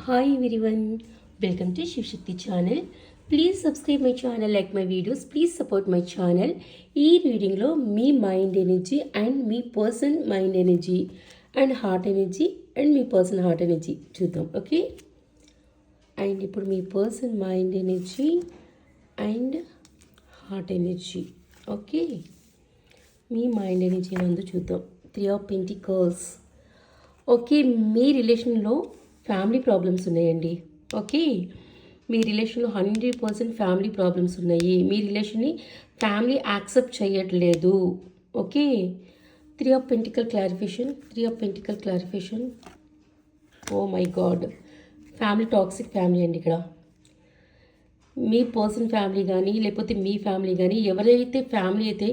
Hi everyone welcome to Shivashakti channel please subscribe my channel like my videos please support my channel ఈ రీడింగ్లో మీ mind energy and me person mind energy and heart energy and me person heart energy చూద్దాం okay and ఇప్పుడు మీ person mind energy and heart energy okay me mind energy నందు చూద్దాం. Three of pentacles okay మీ రిలేషన్లో family problems ఉన్నాయండి. Okay మీ రిలేషన్లో hundred percent family problems ఉన్నాయి. మీ రిలేషన్ని ఫ్యామిలీ యాక్సెప్ట్ చేయట్లేదు. Okay three of pentacle clarification three of pentacle clarification oh my god family toxic family అండి ఇక్కడ. మీ పర్సన్ ఫ్యామిలీ కానీ లేకపోతే మీ ఫ్యామిలీ కానీ ఎవరైతే ఫ్యామిలీ అయితే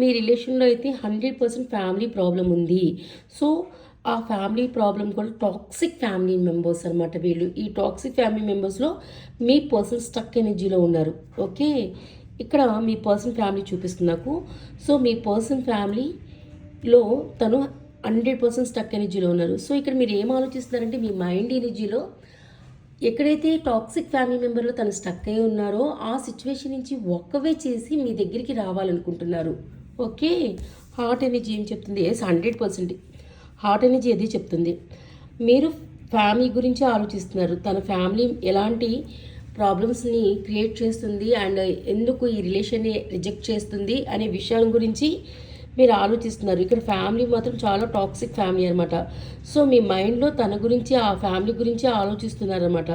మీ రిలేషన్లో అయితే హండ్రెడ్ పర్సెంట్ ఫ్యామిలీ ప్రాబ్లం ఉంది. సో ఆ ఫ్యామిలీ ప్రాబ్లం కూడా టాక్సిక్ ఫ్యామిలీ మెంబర్స్ అనమాట వీళ్ళు. ఈ టాక్సిక్ ఫ్యామిలీ మెంబర్స్లో మీ పర్సన్ స్టక్ ఎనర్జీలో ఉన్నారు. ఓకే? ఇక్కడ మీ పర్సన్ ఫ్యామిలీ చూపిస్తుంది నాకు. సో మీ పర్సన్ ఫ్యామిలీలో తను హండ్రెడ్ పర్సెంట్ స్టక్ ఎనర్జీలో ఉన్నారు. సో ఇక్కడ మీరు ఏం ఆలోచిస్తున్నారంటే మీ మైండ్ ఎనర్జీలో ఎక్కడైతే టాక్సిక్ ఫ్యామిలీ మెంబర్లో తను స్టక్ అయి ఉన్నారో ఆ సిచ్యువేషన్ నుంచి ఒక్కవే చేసి మీ దగ్గరికి రావాలనుకుంటున్నారు. ఓకే? హార్ట్ ఎనర్జీ ఏం చెప్తుంది? Yes hundred percent heart energy అది చెప్తుంది. మీరు ఫ్యామిలీ గురించి ఆలోచిస్తున్నారు. తన ఫ్యామిలీ ఎలాంటి ప్రాబ్లమ్స్ని క్రియేట్ చేస్తుంది అండ్ ఎందుకు ఈ రిలేషన్ని రిజెక్ట్ చేస్తుంది అనే విషయం గురించి మీరు ఆలోచిస్తున్నారు. ఇక్కడ ఫ్యామిలీ మాత్రం చాలా టాక్సిక్ ఫ్యామిలీ అనమాట సో మీ మైండ్లో తన గురించి ఆ ఫ్యామిలీ గురించి ఆలోచిస్తున్నారనమాట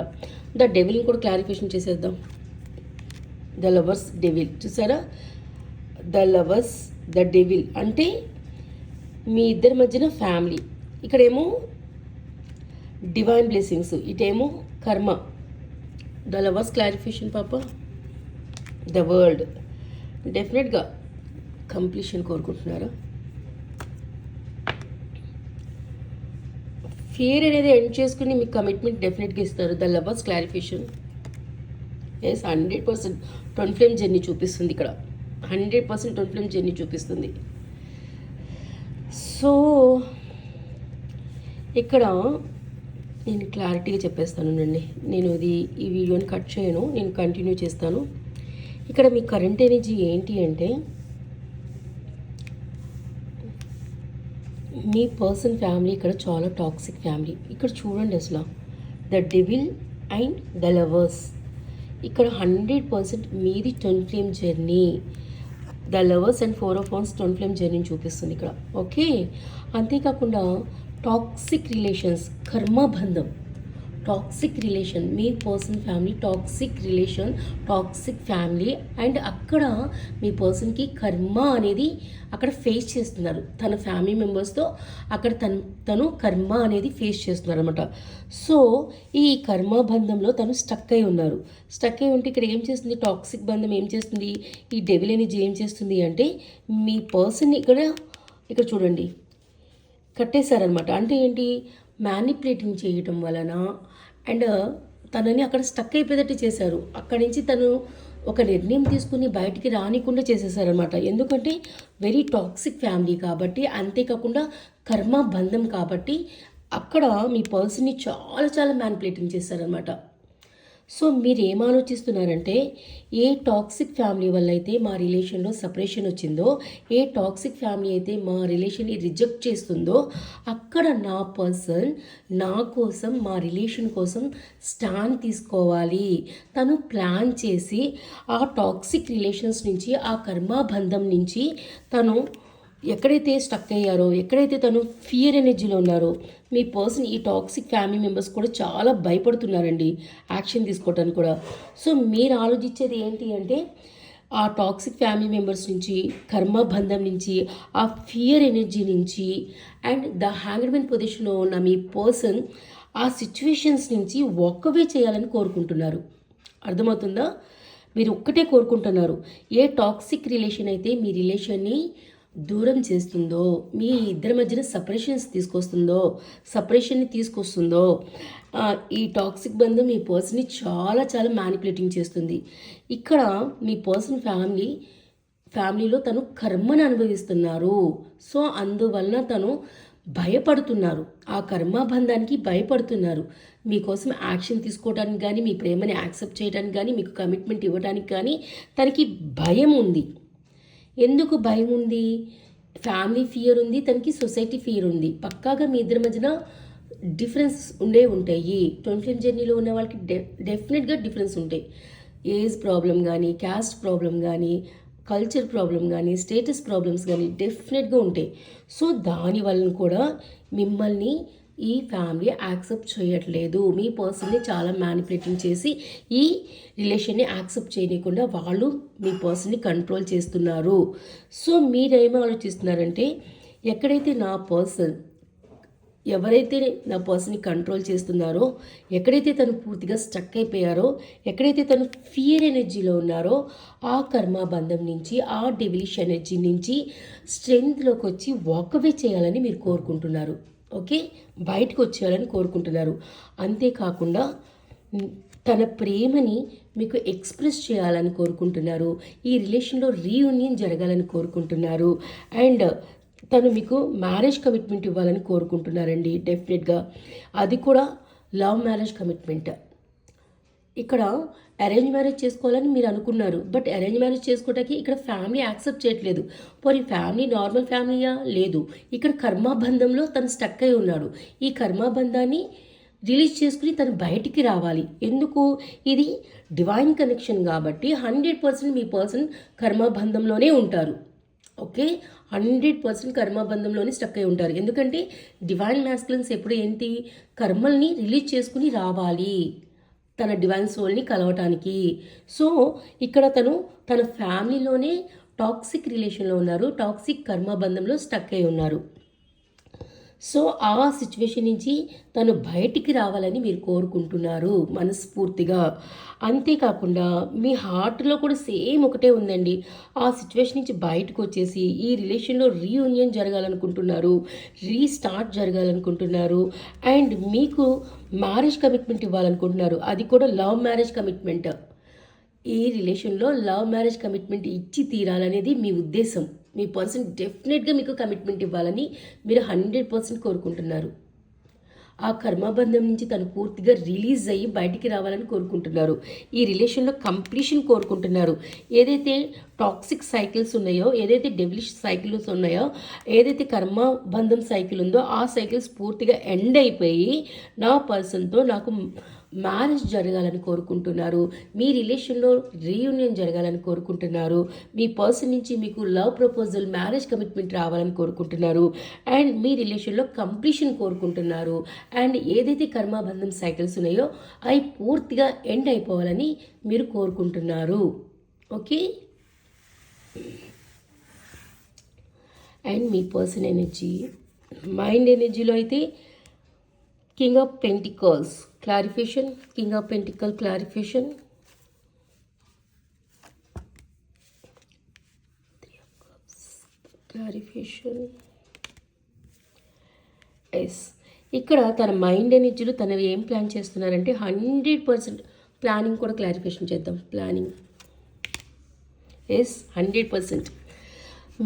ద డెవిల్ని కూడా క్లారిఫికేషన్ చేసేద్దాం. The lovers devil. చూసారా? The lovers the devil. అంటే మీ ఇద్దరి మధ్యన ఫ్యామిలీ ఇక్కడేమో డివైన్ బ్లెస్సింగ్స్ ఇటేమో కర్మ. ద లవర్స్ క్లారిఫికేషన్ పాప. ద వరల్డ్ డెఫినెట్గా కంప్లీషన్ కోరుకుంటున్నారా? ఫియర్ అనేది ఎండ్ చేసుకుని మీకు కమిట్మెంట్ డెఫినెట్గా ఇస్తారు. The lovers clarification yes hundred percent twin flame journey చూపిస్తుంది ఇక్కడ. Hundred percent twin flame journey చూపిస్తుంది. సో ఇక్కడ నేను క్లారిటీగా చెప్పేస్తానండి నేను ఇది ఈ వీడియోని కట్ చేయను నేను కంటిన్యూ చేస్తాను. ఇక్కడ మీ కరెంట్ ఎనర్జీ ఏంటి అంటే మీ పర్సన్ ఫ్యామిలీ ఇక్కడ చాలా టాక్సిక్ ఫ్యామిలీ. ఇక్కడ చూడండి అసలు the devil and the lovers. ఇక్కడ హండ్రెడ్ పర్సెంట్ మీది twin flame journey. The lovers and four of wands twin flame జర్నీని చూపిస్తుంది ఇక్కడ. ఓకే అంతేకాకుండా టాక్సిక్ రిలేషన్స్ కర్మబంధం toxic relation me person family toxic relation toxic family and అక్కడ మీ పర్సన్కి కర్మ అనేది అక్కడ ఫేస్ చేస్తున్నారు. తన ఫ్యామిలీ మెంబర్స్తో అక్కడ తను తను కర్మ అనేది ఫేస్ చేస్తున్నారు అనమాట సో ఈ కర్మ బంధంలో తను స్టక్ అయి ఉన్నారు. స్టక్ అయి ఉంటే ఇక్కడ ఏం చేస్తుంది? టాక్సిక్ బంధం ఏం చేస్తుంది? ఈ డెవిల్ ఎనర్జీ ఏం చేస్తుంది అంటే మీ పర్సన్ ఇక్కడ ఇక్కడ చూడండి. కట్టేశారనమాట అంటే ఏంటి? మ్యానిపులేటింగ్ చేయటం వలన అండ్ తనని అక్కడ స్టక్ అయిపోయేటట్టు చేశారు. అక్కడి నుంచి తను ఒక నిర్ణయం తీసుకుని బయటికి రానికుండా చేసేసారనమాట ఎందుకంటే వెరీ టాక్సిక్ ఫ్యామిలీ కాబట్టి అంతేకాకుండా కర్మ బంధం కాబట్టి అక్కడ మీ పర్సన్ని చాలా చాలా మ్యానిపులేటింగ్ చేశారనమాట సో మీరు ఏం ఆలోచిస్తున్నారంటే ఏ టాక్సిక్ ఫ్యామిలీ వల్ల అయితే మా రిలేషన్లో సపరేషన్ వచ్చిందో ఏ టాక్సిక్ ఫ్యామిలీ అయితే మా రిలేషన్ని రిజెక్ట్ చేస్తుందో అక్కడ నా పర్సన్ నా కోసం మా రిలేషన్ కోసం స్టాండ్ తీసుకోవాలి. తను ప్లాన్ చేసి ఆ టాక్సిక్ రిలేషన్స్ నుంచి ఆ కర్మాబంధం నుంచి తను ఎక్కడైతే స్టక్ అయ్యారో ఎక్కడైతే తను ఫియర్ ఎనర్జీలో ఉన్నారో మీ పర్సన్ ఈ టాక్సిక్ ఫ్యామిలీ మెంబర్స్ కూడా చాలా భయపడుతున్నారండి యాక్షన్ తీసుకోవటానికి కూడా. సో మీరు ఆలోచించేది ఏంటి అంటే ఆ టాక్సిక్ ఫ్యామిలీ మెంబర్స్ నుంచి కర్మబంధం నుంచి ఆ ఫియర్ ఎనర్జీ నుంచి అండ్ ద హ్యాంగ్డ్మెన్ పొజిషన్లో ఉన్న మీ పర్సన్ ఆ సిచ్యువేషన్స్ నుంచి ఒక్కవే చేయాలని కోరుకుంటున్నారు. అర్థమవుతుందా? మీరు ఒక్కటే కోరుకుంటున్నారు. ఏ టాక్సిక్ రిలేషన్ అయితే మీ రిలేషన్ని దూరం చేస్తుందో మీ ఇద్దరి మధ్యన సపరేషన్స్ తీసుకొస్తుందో సపరేషన్ని తీసుకొస్తుందో ఈ టాక్సిక్ బంధం మీ పర్సన్ని చాలా చాలా మ్యానిపులేటింగ్ చేస్తుంది. ఇక్కడ మీ పర్సన్ ఫ్యామిలీ ఫ్యామిలీలో తను కర్మను అనుభవిస్తున్నారు. సో అందువలన తను భయపడుతున్నారు. ఆ కర్మబంధానికి భయపడుతున్నారు. మీకోసం యాక్షన్ తీసుకోవడానికి కానీ మీ ప్రేమని యాక్సెప్ట్ చేయడానికి కానీ మీకు కమిట్మెంట్ ఇవ్వడానికి కానీ తనకి భయం ఉంది. ఎందుకు భయం ఉంది? ఫ్యామిలీ ఫియర్ ఉంది తనకి సొసైటీ ఫియర్ ఉంది. పక్కాగా మీ ఇద్దరి మధ్యన డిఫరెన్స్ ఉండే ఉంటాయి. ట్వంటీ ఫైవ్ జర్నీలో ఉన్న వాళ్ళకి డె డెఫినెట్గా డిఫరెన్స్ ఉంటాయి. ఏజ్ ప్రాబ్లం కానీ క్యాస్ట్ ప్రాబ్లం కానీ కల్చర్ ప్రాబ్లం కానీ స్టేటస్ ప్రాబ్లమ్స్ కానీ డెఫినెట్గా ఉంటాయి. సో దాని వలన కూడా మిమ్మల్ని ఈ ఫ్యామిలీ యాక్సెప్ట్ చేయట్లేదు. మీ పర్సన్ని చాలా మ్యానిపులేటింగ్ చేసి ఈ రిలేషన్ని యాక్సెప్ట్ చేయకుండా వాళ్ళు మీ పర్సన్ని కంట్రోల్ చేస్తున్నారు. సో మీరేమో ఆలోచిస్తున్నారంటే ఎక్కడైతే నా పర్సన్ ఎవరైతే నా పర్సన్ని కంట్రోల్ చేస్తున్నారో ఎక్కడైతే తను పూర్తిగా స్టక్ అయిపోయారో ఎక్కడైతే తను ఫియర్ ఎనర్జీలో ఉన్నారో ఆ కర్మాబంధం నుంచి ఆ డెవిలిష్ ఎనర్జీ నుంచి స్ట్రెంగ్త్లోకి వచ్చి వాకవే చేయాలని మీరు కోరుకుంటున్నారు. ఓకే? బయటకు వచ్చేయాలని కోరుకుంటున్నారు. అంతేకాకుండా తన ప్రేమని మీకు ఎక్స్ప్రెస్ చేయాలని కోరుకుంటున్నారు. ఈ రిలేషన్లో రీయూనియన్ జరగాలని కోరుకుంటున్నారు. అండ్ తను మీకు మ్యారేజ్ కమిట్మెంట్ ఇవ్వాలని కోరుకుంటున్నారండి డెఫినెట్గా. అది కూడా లవ్ మ్యారేజ్ కమిట్మెంట్. ఇక్కడ అరేంజ్ మ్యారేజ్ చేసుకోవాలని మీరు అనుకున్నారు. బట్ అరేంజ్ మ్యారేజ్ చేసుకోవడానికి ఇక్కడ ఫ్యామిలీ యాక్సెప్ట్ చేయట్లేదు. పోనీ ఫ్యామిలీ నార్మల్ ఫ్యామిలీయా లేదు. ఇక్కడ కర్మాబంధంలో తను స్టక్ అయి ఉన్నాడు. ఈ కర్మాబంధాన్ని రిలీజ్ చేసుకుని తను బయటికి రావాలి. ఎందుకు? ఇది డివైన్ కనెక్షన్ కాబట్టి హండ్రెడ్ పర్సెంట్ మీ పర్సన్ కర్మాబంధంలోనే ఉంటారు. ఓకే హండ్రెడ్ పర్సెంట్ కర్మబంధంలోనే స్టక్ అయి ఉంటారు. ఎందుకంటే డివైన్ మ్యాస్కులన్స్ ఎప్పుడు ఏంటి? కర్మల్ని రిలీజ్ చేసుకుని రావాలి. తన డివైన్ సోల్ని కలవటానికి. సో ఇక్కడ తను తన ఫ్యామిలీలోనే టాక్సిక్ రిలేషన్లో ఉన్నారు. టాక్సిక్ కర్మబంధంలో స్టక్ అయి ఉన్నారు. సో ఆ సిచ్యువేషన్ నుంచి తను బయటికి రావాలని మీరు కోరుకుంటున్నారు మనస్ఫూర్తిగా. అంతేకాకుండా మీ హార్ట్లో కూడా సేమ్ ఒకటే ఉందండి. ఆ సిచ్యువేషన్ నుంచి బయటకు వచ్చేసి ఈ రిలేషన్లో రీయూనియన్ జరగాలనుకుంటున్నారు రీస్టార్ట్ జరగాలనుకుంటున్నారు అండ్ మీకు మ్యారేజ్ కమిట్మెంట్ ఇవ్వాలనుకుంటున్నారు. అది కూడా లవ్ మ్యారేజ్ కమిట్మెంట్. ఈ రిలేషన్లో లవ్ మ్యారేజ్ కమిట్మెంట్ ఇచ్చి తీరాలనేది మీ ఉద్దేశం. మీ పర్సన్ డెఫినెట్గా మీకు కమిట్మెంట్ ఇవ్వాలని మీరు హండ్రెడ్ పర్సెంట్ కోరుకుంటున్నారు. ఆ కర్మబంధం నుంచి తను పూర్తిగా రిలీజ్ అయ్యి బయటికి రావాలని కోరుకుంటున్నారు. ఈ రిలేషన్లో కంప్లీషన్ కోరుకుంటున్నారు. ఏదైతే టాక్సిక్ సైకిల్స్ ఉన్నాయో ఏదైతే డెవిలిష్ సైకిల్స్ ఉన్నాయో ఏదైతే కర్మబంధం సైకిల్ ఉందో ఆ సైకిల్స్ పూర్తిగా ఎండ్ అయిపోయి నా పర్సన్తో నాకు మ్యారేజ్ జరగాలని కోరుకుంటున్నారు. మీ రిలేషన్లో రీయూనియన్ జరగాలని కోరుకుంటున్నారు. మీ పర్సన్ నుంచి మీకు లవ్ ప్రపోజల్ మ్యారేజ్ కమిట్మెంట్ రావాలని కోరుకుంటున్నారు. అండ్ మీ రిలేషన్లో కంప్లీషన్ కోరుకుంటున్నారు. అండ్ ఏదైతే కర్మాబంధం సైకిల్స్ ఉన్నాయో అవి పూర్తిగా ఎండ్ అయిపోవాలని మీరు కోరుకుంటున్నారు. ఓకే అండ్ మీ పర్సన్ ఎనర్జీ మైండ్ ఎనర్జీలో అయితే king of pentacles clarification king of pentacle clarification clarification as ఇక్కడ తన మైండ్ ఎనర్జీలో తను ఏం ప్లాన్ చేస్తున్నారంటే హండ్రెడ్ పర్సెంట్ ప్లానింగ్ కూడా క్లారిఫికేషన్ చేద్దాం. ప్లానింగ్ ఎస్ హండ్రెడ్ పర్సెంట్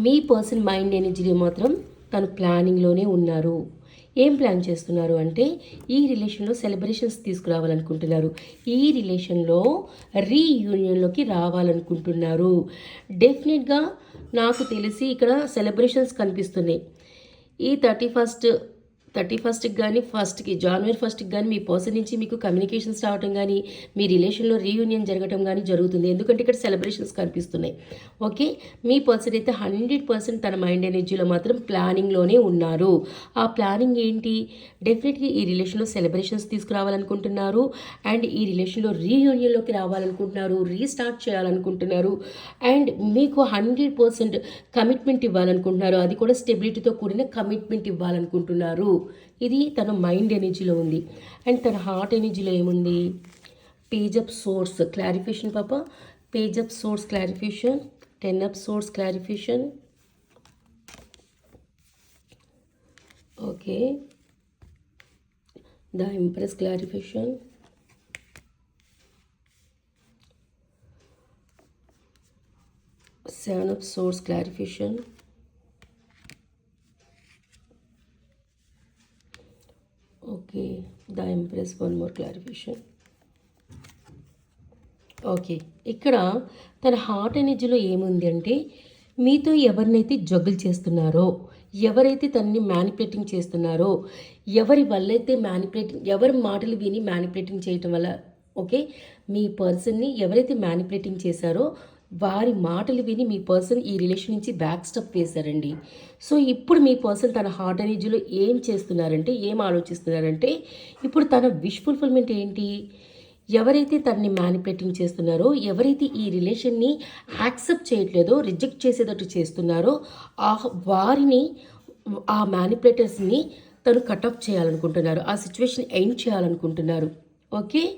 మీ పర్సన్ మైండ్ ఎనర్జీలో మాత్రం తను ప్లానింగ్లోనే ఉన్నారు. ఏం ప్లాన్ చేస్తున్నారు అంటే ఈ రిలేషన్లో సెలబ్రేషన్స్ తీసుకురావాలనుకుంటున్నారు. ఈ రిలేషన్లో రీయూనియన్లోకి రావాలనుకుంటున్నారు. డెఫినెట్గా నాకు తెలిసి ఇక్కడ సెలబ్రేషన్స్ కనిపిస్తున్నాయి. ఈ థర్టీ ఫస్ట్ థర్టీ ఫస్ట్కి కానీ ఫస్ట్కి జనవరి ఫస్ట్కి కానీ మీ పర్సన్ నుంచి మీకు కమ్యూనికేషన్స్ రావటం కానీ మీ రిలేషన్లో రీయూనియన్ జరగటం కానీ జరుగుతుంది. ఎందుకంటే ఇక్కడ సెలబ్రేషన్స్ కనిపిస్తున్నాయి. ఓకే? మీ పర్సన్ అయితే హండ్రెడ్ పర్సెంట్ తన మైండ్ ఎనర్జీలో మాత్రం ప్లానింగ్లోనే ఉన్నారు. ఆ ప్లానింగ్ ఏంటి? డెఫినెట్గా ఈ రిలేషన్లో సెలబ్రేషన్స్ తీసుకురావాలనుకుంటున్నారు. అండ్ ఈ రిలేషన్లో రీయూనియన్లోకి రావాలనుకుంటున్నారు. రీస్టార్ట్ చేయాలనుకుంటున్నారు. అండ్ మీకు హండ్రెడ్ పర్సెంట్ కమిట్మెంట్ ఇవ్వాలనుకుంటున్నారు. అది కూడా స్టెబిలిటీతో కూడిన కమిట్మెంట్ ఇవ్వాలనుకుంటున్నారు. ఇది తన మైండ్ ఎనర్జీలో ఉంది. అండ్ తన హార్ట్ ఎనర్జీలో ఏముంది? పేజ్ అప్ సోర్స్ క్లారిఫికేషన్ పాప. Page of swords clarification. Ten of swords clarification. Okay. The empress clarification. Seven of swords clarification. Okay the empress one more clarification okay ఇక్కడ తన హార్ట్ ఎనర్జీలో ఏముంది అంటే మీతో ఎవరినైతే జగ్గులు చేస్తున్నారో ఎవరైతే తనని మ్యానిపులేటింగ్ చేస్తున్నారో ఎవరి వల్లైతే మ్యానిపులేటింగ్ ఎవరి మాటలు విని మ్యానిపులేటింగ్ చేయటం వల్ల ఓకే మీ పర్సన్ని ఎవరైతే మ్యానిపులేటింగ్ చేశారో వారి మాటలు విని మీ పర్సన్ ఈ రిలేషన్ నుంచి బ్యాక్ స్టెప్ వేశారండి. సో ఇప్పుడు మీ పర్సన్ తన హార్ట్ ఎనర్జీలో ఏం చేస్తున్నారంటే ఏం ఆలోచిస్తున్నారంటే ఇప్పుడు తన విష్ ఫుల్ఫిల్మెంట్ ఏంటి? ఎవరైతే తనని మ్యానిపులేటింగ్ చేస్తున్నారో ఎవరైతే ఈ రిలేషన్ని యాక్సెప్ట్ చేయట్లేదో రిజెక్ట్ చేసేటట్టు చేస్తున్నారో ఆ వారిని ఆ మ్యానిపులేటర్స్ని తను కటప్ చేయాలనుకుంటున్నారు. ఆ సిచ్యువేషన్ ఎండ్ చేయాలనుకుంటున్నారు. ఓకే?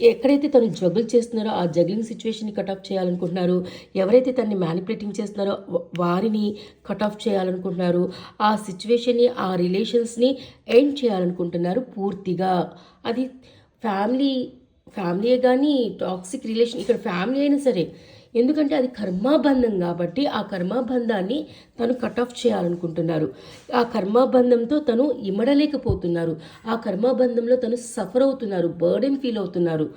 ఎక్కడైతే తను జగుల్ చేస్తున్నారో ఆ జగ్లింగ్ సిచ్యువేషన్ని కట్ ఆఫ్ చేయాలనుకుంటున్నారు ఎవరైతే తనని మ్యానిపులేటింగ్ చేస్తున్నారో వారిని కట్ ఆఫ్ చేయాలనుకుంటున్నారు ఆ సిచ్యువేషన్ని ఆ రిలేషన్స్ని ఎండ్ చేయాలనుకుంటున్నారు పూర్తిగా. అది ఫ్యామిలీ ఫ్యామిలీయే కానీ టాక్సిక్ రిలేషన్ ఇక్కడ ఫ్యామిలీ అయినా సరే ఎందుకంటే అది కర్మాబంధం కాబట్టి ఆ కర్మాబంధాన్ని తను కట్ ఆఫ్ చేయాలనుకుంటున్నారు. ఆ కర్మాబంధంతో తను ఇమడలేకపోతున్నారు. ఆ కర్మాబంధంలో తను సఫర్ అవుతున్నారు బర్డెన్ ఫీల్ అవుతున్నారు.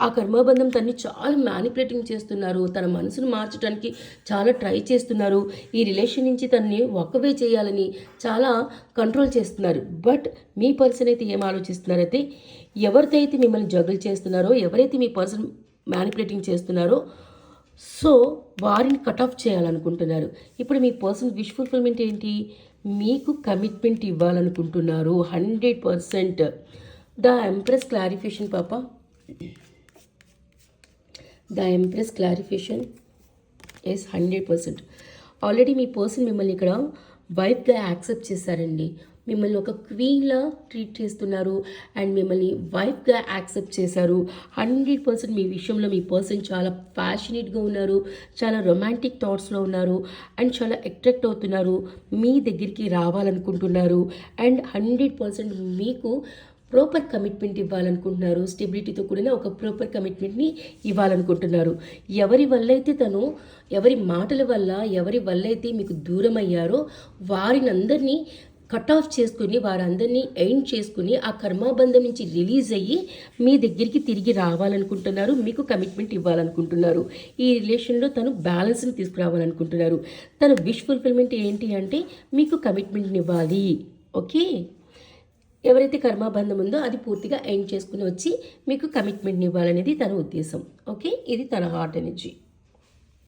ఆ కర్మాబంధం తన్ని చాలా మ్యానిపులేటింగ్ చేస్తున్నారు. తన మనసును మార్చడానికి చాలా ట్రై చేస్తున్నారు. ఈ రిలేషన్ నుంచి తనని ఒక్కవే చేయాలని చాలా కంట్రోల్ చేస్తున్నారు. బట్ మీ పర్సన్ అయితే ఏం ఆలోచిస్తున్నారైతే ఎవరితో అయితే మిమ్మల్ని జగులు చేస్తున్నారో ఎవరైతే మీ పర్సన్ మ్యానిపులేటింగ్ చేస్తున్నారో సో వారిని కట్ ఆఫ్ చేయాలనుకుంటున్నారు. ఇప్పుడు మీ పర్సన్ విష్ ఫుల్ఫిల్మెంట్ ఏంటి? మీకు commitment ఇవ్వాలనుకుంటున్నారు. Hundred percent the empress clarification పాప. The empress clarification as hundred percent already me person మిమ్మల్ని ఇక్కడ వైఫ్గా యాక్సెప్ట్ చేశారండి. మిమ్మల్ని ఒక క్వీన్లా ట్రీట్ చేస్తున్నారు అండ్ మిమ్మల్ని వైఫ్గా యాక్సెప్ట్ చేశారు. హండ్రెడ్ పర్సెంట్ మీ విషయంలో మీ పర్సన్ చాలా ప్యాషనేట్గా ఉన్నారు చాలా రొమాంటిక్ థాట్స్లో ఉన్నారు అండ్ చాలా అట్రాక్ట్ అవుతున్నారు మీ దగ్గరికి రావాలనుకుంటున్నారు అండ్ హండ్రెడ్ పర్సెంట్ మీకు ప్రాపర్ కమిట్మెంట్ ఇవ్వాలనుకుంటున్నారు. స్టెబిలిటీతో కూడిన ఒక ప్రాపర్ కమిట్మెంట్ని ఇవ్వాలనుకుంటున్నారు. ఎవరి వల్ల అయితే తను ఎవరి మాటల వల్ల ఎవరి వల్ల అయితే మీకు దూరం అయ్యారో వారిని అందరినీ కట్ ఆఫ్ చేసుకుని వారందరినీ ఎండ్ చేసుకుని ఆ కర్మాబంధం నుంచి రిలీజ్ అయ్యి మీ దగ్గరికి తిరిగి రావాలనుకుంటున్నారు మీకు కమిట్మెంట్ ఇవ్వాలనుకుంటున్నారు. ఈ రిలేషన్లో తను బ్యాలెన్స్ని తీసుకురావాలనుకుంటున్నారు. తన విష్ ఫుల్ఫిల్మెంట్ ఏంటి అంటే మీకు కమిట్మెంట్ని ఇవ్వాలి. ఓకే? ఎవరైతే కర్మాబంధం ఉందో అది పూర్తిగా ఎండ్ చేసుకుని వచ్చి మీకు కమిట్మెంట్ని ఇవ్వాలనేది తన ఉద్దేశం. ఓకే? ఇది తన హార్ట్ ఎనర్జీ.